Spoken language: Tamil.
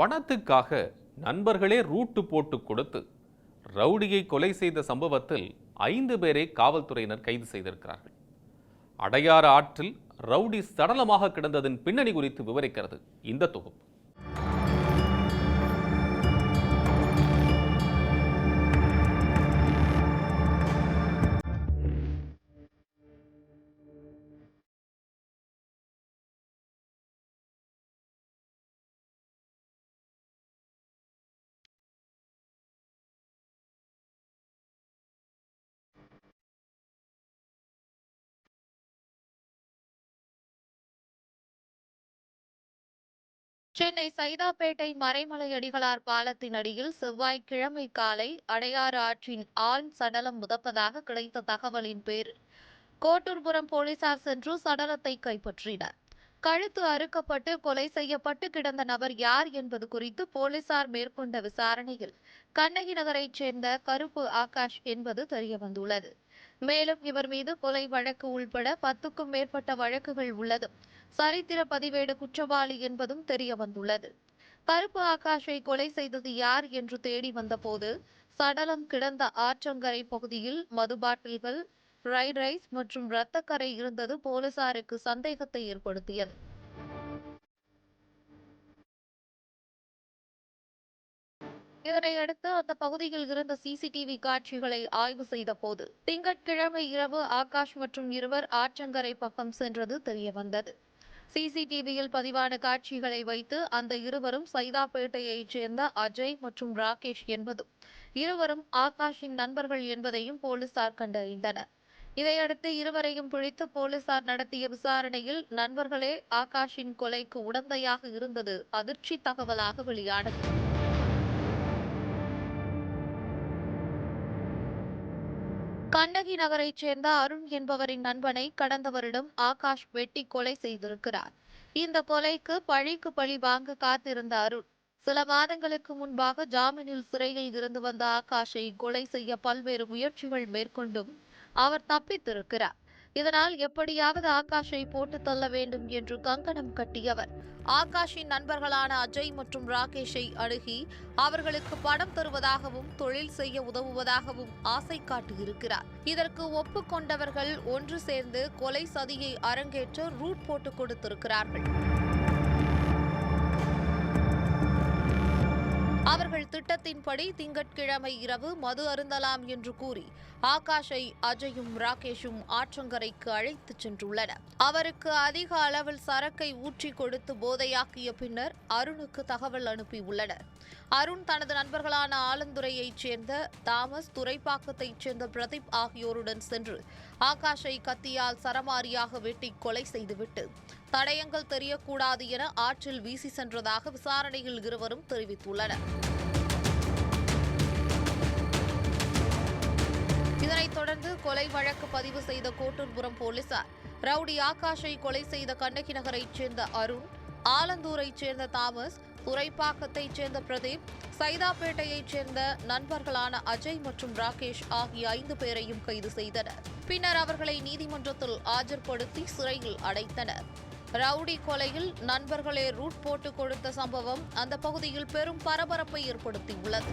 பணத்துக்காக நண்பர்களே ரூட்டு போட்டு கொடுத்து ரவுடியை கொலை செய்த சம்பவத்தில் ஐந்து பேரை காவல்துறையினர் கைது செய்திருக்கிறார்கள். அடையாறு ஆற்றில் ரவுடி சடலமாக கிடந்ததன் பின்னணி குறித்து விவரிக்கிறது இந்த தொகுப்பு. சென்னை சைதாப்பேட்டை மறைமலை அடிகளார் பாலத்தின் அடியில் செவ்வாய்க்கிழமை காலை அடையாறு ஆற்றின் ஆண் சடலம் முதப்பதாக கிடைத்த தகவலின் பேரில் கோட்டூர்புரம் போலீசார் சென்று சடலத்தை கைப்பற்றினர். கழுத்து அறுக்கப்பட்டு கொலை செய்யப்பட்டு கிடந்த நபர் யார் என்பது குறித்து போலீசார் மேற்கொண்ட விசாரணையில் கண்ணகி நகரைச் சேர்ந்த கருப்பு ஆகாஷ் என்பது தெரியவந்துள்ளது. மேலும் இவர் மீது கொலை வழக்கு உள்பட பத்துக்கும் மேற்பட்ட வழக்குகள் உள்ளது. சரித்திர பதிவேடு குற்றவாளி என்பதும் தெரிய வந்துள்ளது. கருப்பு ஆகாஷை கொலை செய்தது யார் என்று தேடி வந்தபோது சடலம் கிடந்த ஆற்றங்கரை பகுதியில் மது பாட்டில்கள் ஃப்ரைட் ரைஸ் மற்றும் இரத்தக்கரை இருந்தது போலீசாருக்கு சந்தேகத்தை ஏற்படுத்தியது. இதனையடுத்து அந்த பகுதியில் இருந்த சிசிடிவி காட்சிகளை ஆய்வு செய்த போது திங்கட்கிழமை இரவு ஆகாஷ் மற்றும் இருவர் ஆற்றங்கரை பக்கம் சென்றது தெரியவந்தது. சிசிடிவியில் பதிவான காட்சிகளை வைத்து அந்த இருவரும் சைதாப்பேட்டையைச் சேர்ந்த அஜய் மற்றும் ராகேஷ் என்பதும் இருவரும் ஆகாஷின் நண்பர்கள் என்பதையும் போலீசார் கண்டறிந்தனர். இதையடுத்து இருவரையும் பிடித்து போலீசார் நடத்திய விசாரணையில் நண்பர்களே ஆகாஷின் கொலைக்கு உடந்தையாக இருந்தது அதிர்ச்சி தகவலாக வெளியானது. கண்ணகி நகரைச் சேர்ந்த அருண் என்பவரின் நண்பனை கடந்த வருடம் ஆகாஷ் வெட்டி கொலை செய்திருக்கிறார். இந்த கொலைக்கு பழிக்கு பழி வாங்க காத்திருந்த அருண் சில மாதங்களுக்கு முன்பாக ஜாமீனில் சிறையில் இருந்து வந்த ஆகாஷை கொலை செய்ய பல்வேறு முயற்சிகள் மேற்கொண்டும் அவர் தப்பித்திருக்கிறார். இதனால் எப்படியாவது ஆகாஷை போட்டு தள்ள வேண்டும் என்று கங்கணம் கட்டியவர் ஆகாஷின் நண்பர்களான அஜய் மற்றும் ராகேஷை அணுகி அவர்களுக்கு பணம் தருவதாகவும் தொழில் செய்ய உதவுவதாகவும் ஆசை காட்டியிருக்கிறார். இதற்கு ஒப்புக்கொண்டவர்கள் ஒன்று சேர்ந்து கொலை சதியை அரங்கேற்ற ரூட் போட்டு கொடுத்திருக்கிறார்கள். திட்டத்தின்படி திங்கட்கிழமை இரவு மது அருந்தலாம் என்று கூறி ஆகாஷை அஜயும் ராகேஷும் ஆற்றங்கரைக்கு அழைத்துச் சென்றுள்ளனர். அவருக்கு அதிக அளவில் சரக்கை ஊற்றி கொடுத்து போதையாக்கிய பின்னர் அருணுக்கு தகவல் அனுப்பியுள்ளனர். அருண் தனது நண்பர்களான ஆலந்துறையைச் சேர்ந்த தாமஸ் துரைப்பாக்கத்தைச் சேர்ந்த பிரதீப் ஆகியோருடன் சென்று ஆகாஷை கத்தியால் சரமாரியாக வெட்டி கொலை செய்துவிட்டு தடயங்கள் தெரியக்கூடாது என ஆற்றில் வீசி சென்றதாக விசாரணையில் இருவரும் தெரிவித்துள்ளனர். இதனைத் தொடர்ந்து கொலை வழக்கு பதிவு செய்த கோட்டூர்புரம் போலீசார் ரவுடி ஆகாஷை கொலை செய்த கண்ணகி நகரைச் சேர்ந்த அருண் ஆலந்தூரைச் சேர்ந்த தாமஸ் துறைப்பாக்கத்தைச் சேர்ந்த பிரதீப் சைதாப்பேட்டையைச் சேர்ந்த நண்பர்களான அஜய் மற்றும் ராகேஷ் ஆகிய ஐந்து பேரையும் கைது செய்தனர். பின்னர் அவர்களை நீதிமன்றத்தில் ஆஜர்படுத்தி சிறையில் அடைத்தனர். ரவுடி கொலையில் நண்பர்களே ரூட் போட்டு கொடுத்த சம்பவம் அந்த பகுதியில் பெரும் பரபரப்பை ஏற்படுத்தியுள்ளது.